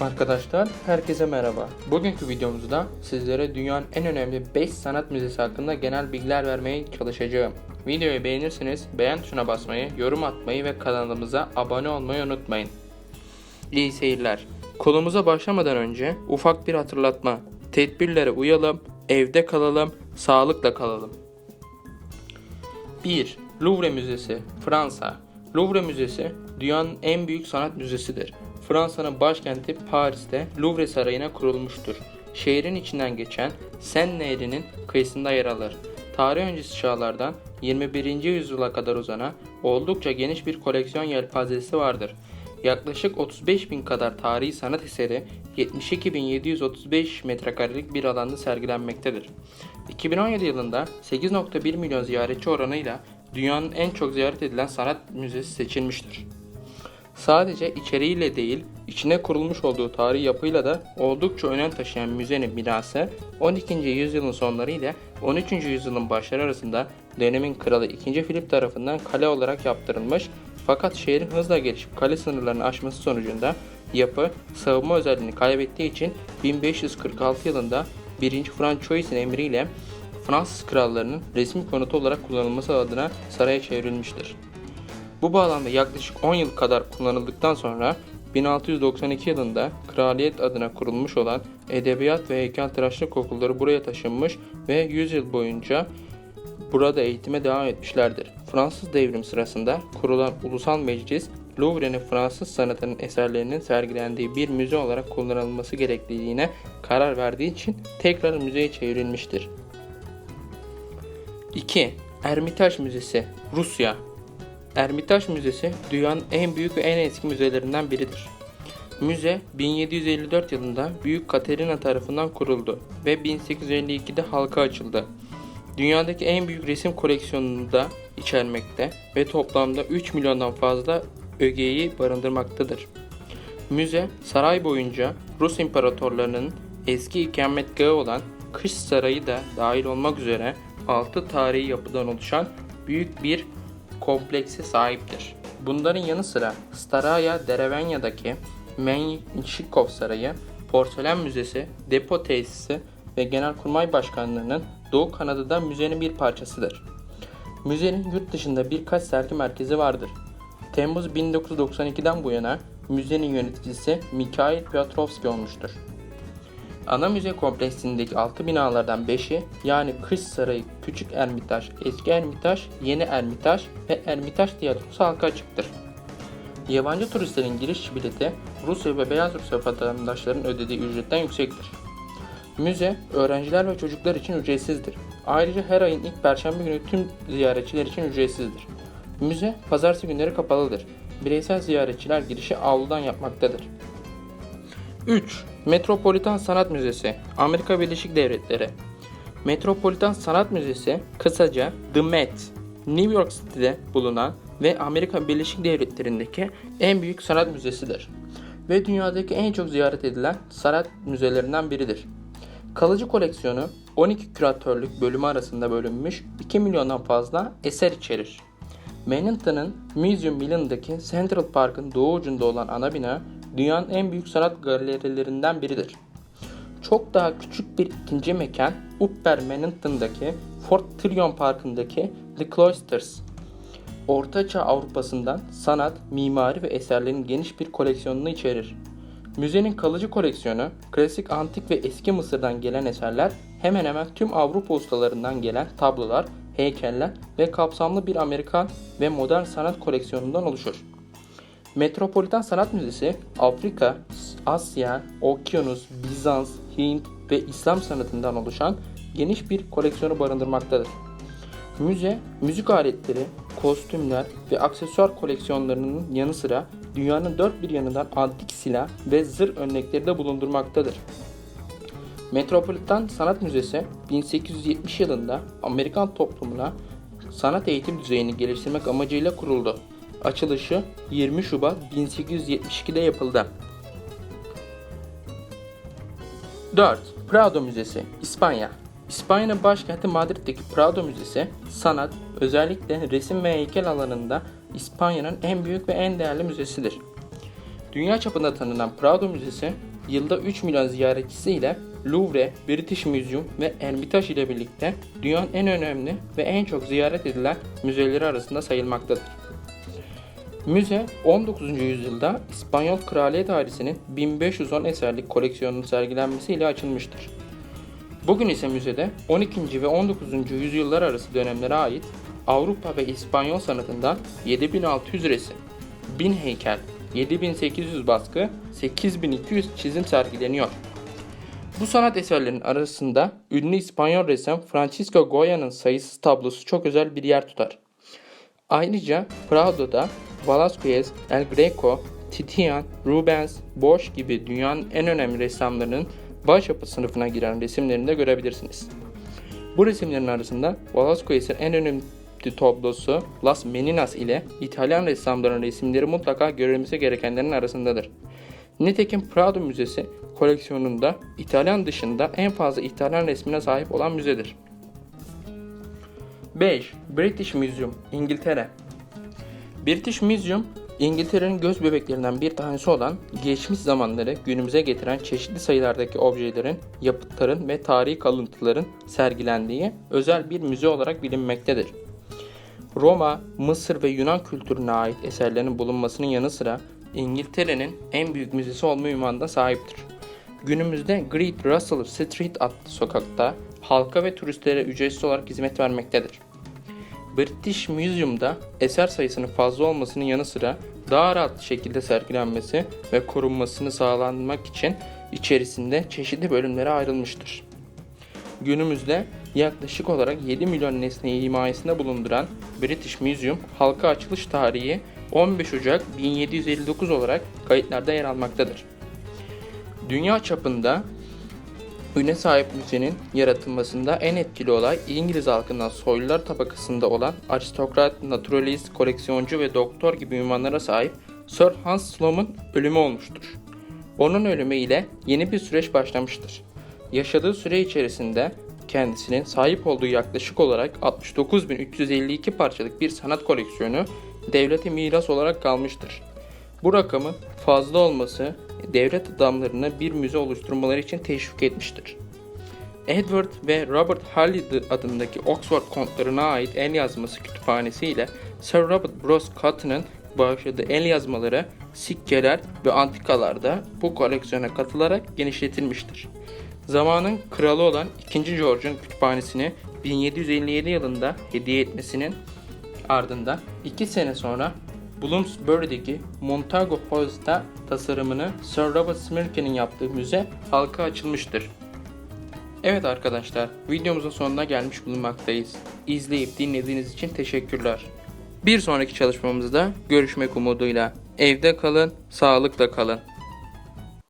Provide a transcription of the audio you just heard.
Arkadaşlar herkese merhaba. Bugünkü videomuzda sizlere dünyanın en önemli 5 sanat müzesi hakkında genel bilgiler vermeye çalışacağım. Videoyu beğenirseniz beğen tuşuna basmayı, yorum atmayı ve kanalımıza abone olmayı unutmayın. İyi seyirler. Konumuza başlamadan önce ufak bir hatırlatma. Tedbirlere uyalım, evde kalalım, sağlıkla kalalım. 1. Louvre Müzesi, Fransa. Louvre Müzesi dünyanın en büyük sanat müzesidir. Fransa'nın başkenti Paris'te Louvre Sarayı'na kurulmuştur. Şehrin içinden geçen Seine Nehri'nin kıyısında yer alır. Tarih öncesi çağlardan 21. yüzyıla kadar uzanan oldukça geniş bir koleksiyon yelpazesi vardır. Yaklaşık 35 bin kadar tarihi sanat eseri 72.735 metrekarelik bir alanda sergilenmektedir. 2017 yılında 8.1 milyon ziyaretçi oranıyla dünyanın en çok ziyaret edilen sanat müzesi seçilmiştir. Sadece içeriğiyle değil, içine kurulmuş olduğu tarihi yapıyla da oldukça önem taşıyan müzenin binası 12. yüzyılın sonları ile 13. yüzyılın başları arasında dönemin kralı 2. Filip tarafından kale olarak yaptırılmış fakat şehrin hızla gelişip kale sınırlarını aşması sonucunda yapı savunma özelliğini kaybettiği için 1546 yılında 1. Francois'in emriyle Fransız krallarının resmi konutu olarak kullanılması adına saraya çevrilmiştir. Bu bağlamda yaklaşık 10 yıl kadar kullanıldıktan sonra 1692 yılında kraliyet adına kurulmuş olan edebiyat ve heykeltıraşlık okulları buraya taşınmış ve 100 yıl boyunca burada eğitime devam etmişlerdir. Fransız devrim sırasında kurulan ulusal meclis Louvre'nin Fransız sanatının eserlerinin sergilendiği bir müze olarak kullanılması gerekliliğine karar verdiği için tekrar müzeye çevrilmiştir. 2. Ermitaj Müzesi, Rusya Ermitaj Müzesi dünyanın en büyük ve en eski müzelerinden biridir. Müze 1754 yılında Büyük Katerina tarafından kuruldu ve 1852'de halka açıldı. Dünyadaki en büyük resim koleksiyonunu da içermekte ve toplamda 3 milyondan fazla ögeyi barındırmaktadır. Müze saray boyunca Rus imparatorlarının eski ikametgahı olan Kış Sarayı da dahil olmak üzere 6 tarihi yapıdan oluşan büyük bir komplekse sahiptir. Bunların yanı sıra Staraya Derevenya'daki Menshikov Sarayı, Porselen Müzesi, Depo Tesisi ve Genelkurmay Başkanlığı'nın Doğu Kanada'da müzenin bir parçasıdır. Müzenin yurt dışında birkaç sergi merkezi vardır. Temmuz 1992'den bu yana müzenin yöneticisi Mikhail Piotrovski olmuştur. Ana müze kompleksindeki 6 binalardan 5'i yani Kış Sarayı, Küçük Ermitaj, Eski Ermitaj, Yeni Ermitaj ve Ermitaj Tiyatrosu halka açıktır. Yabancı turistlerin giriş bileti Rusya ve Beyaz Rusya vatandaşlarının ödediği ücretten yüksektir. Müze, öğrenciler ve çocuklar için ücretsizdir. Ayrıca her ayın ilk perşembe günü tüm ziyaretçiler için ücretsizdir. Müze, pazartesi günleri kapalıdır. Bireysel ziyaretçiler girişi avludan yapmaktadır. 3. Metropolitan Sanat Müzesi, Amerika Birleşik Devletleri. Metropolitan Sanat Müzesi, kısaca The Met, New York City'de bulunan ve Amerika Birleşik Devletleri'ndeki en büyük sanat müzesidir. Ve dünyadaki en çok ziyaret edilen sanat müzelerinden biridir. Kalıcı koleksiyonu 12 küratörlük bölümü arasında bölünmüş 2 milyondan fazla eser içerir. Manhattan'ın Museum Million'daki Central Park'ın doğu ucunda olan ana bina dünyanın en büyük sanat galerilerinden biridir. Çok daha küçük bir ikinci mekan Upper Manhattan'daki Fort Tryon Parkı'ndaki The Cloisters. Ortaçağ Avrupa'sından sanat, mimari ve eserlerin geniş bir koleksiyonunu içerir. Müzenin kalıcı koleksiyonu, klasik antik ve eski Mısır'dan gelen eserler, hemen hemen tüm Avrupa ustalarından gelen tablolar, heykeller ve kapsamlı bir Amerikan ve modern sanat koleksiyonundan oluşur. Metropolitan Sanat Müzesi, Afrika, Asya, Okyanus, Bizans, Hint ve İslam sanatından oluşan geniş bir koleksiyonu barındırmaktadır. Müze, müzik aletleri, kostümler ve aksesuar koleksiyonlarının yanı sıra dünyanın dört bir yanından antik silah ve zırh örnekleri de bulundurmaktadır. Metropolitan Sanat Müzesi 1870 yılında Amerikan toplumuna sanat eğitim düzeyini geliştirmek amacıyla kuruldu. Açılışı 20 Şubat 1872'de yapıldı. 4. Prado Müzesi, İspanya. İspanya'nın başkenti Madrid'deki Prado Müzesi, sanat, özellikle resim ve heykel alanında İspanya'nın en büyük ve en değerli müzesidir. Dünya çapında tanınan Prado Müzesi, yılda 3 milyon ziyaretçisi ile Louvre, British Museum ve Hermitage ile birlikte dünyanın en önemli ve en çok ziyaret edilen müzeleri arasında sayılmaktadır. Müze 19. yüzyılda İspanyol Kraliyet ailesinin 1510 eserlik koleksiyonunun sergilenmesiyle açılmıştır. Bugün ise müzede 12. ve 19. yüzyıllar arası dönemlere ait Avrupa ve İspanyol sanatından 7600 resim, 1000 heykel, 7800 baskı, 8200 çizim sergileniyor. Bu sanat eserlerinin arasında ünlü İspanyol ressam Francisco Goya'nın sayısız tablosu çok özel bir yer tutar. Ayrıca Prado'da Velázquez, El Greco, Titian, Rubens, Bosch gibi dünyanın en önemli ressamlarının başyapıt sınıfına giren resimlerini de görebilirsiniz. Bu resimlerin arasında Velázquez'in en önemli tablosu Las Meninas ile İtalyan ressamların resimleri mutlaka görülmesi gerekenlerin arasındadır. Nitekim Prado Müzesi koleksiyonunda İtalyan dışında en fazla İtalyan resmine sahip olan müzedir. 5. British Museum, İngiltere British Museum, İngiltere'nin göz bebeklerinden bir tanesi olan geçmiş zamanları günümüze getiren çeşitli sayılardaki objelerin, yapıtların ve tarihi kalıntıların sergilendiği özel bir müze olarak bilinmektedir. Roma, Mısır ve Yunan kültürüne ait eserlerin bulunmasının yanı sıra İngiltere'nin en büyük müzesi olma ünvanına sahiptir. Günümüzde Great Russell Street adlı sokakta halka ve turistlere ücretsiz olarak hizmet vermektedir. British Museum'da eser sayısının fazla olmasının yanı sıra daha rahat şekilde sergilenmesi ve korunmasını sağlanmak için içerisinde çeşitli bölümlere ayrılmıştır. Günümüzde yaklaşık olarak 7 milyon nesneyi himayesinde bulunduran British Museum halka açılış tarihi 15 Ocak 1759 olarak kayıtlarda yer almaktadır. Dünya çapında Üne sahip müzenin yaratılmasında en etkili olay İngiliz halkından soylular tabakasında olan aristokrat, naturalist, koleksiyoncu ve doktor gibi ünvanlara sahip Sir Hans Sloane'un ölümü olmuştur. Onun ölümü ile yeni bir süreç başlamıştır. Yaşadığı süre içerisinde kendisinin sahip olduğu yaklaşık olarak 69.352 parçalık bir sanat koleksiyonu devlete miras olarak kalmıştır. Bu rakamın fazla olması devlet adamlarını bir müze oluşturmaları için teşvik etmiştir. Edward ve Robert Halley adındaki Oxford kontlarına ait el yazması kütüphanesi ile Sir Robert Bruce Cotton'ın bağışladığı el yazmaları, sikkeler ve antikalarda bu koleksiyona katılarak genişletilmiştir. Zamanın kralı olan 2. George'un kütüphanesini 1757 yılında hediye etmesinin ardından 2 sene sonra Bloomsbury'deki Montagu House'da tasarımını Sir Robert Smirke'nin yaptığı müze halka açılmıştır. Evet arkadaşlar, videomuzun sonuna gelmiş bulunmaktayız. İzleyip dinlediğiniz için teşekkürler. Bir sonraki çalışmamızda görüşmek umuduyla. Evde kalın, sağlıkla kalın.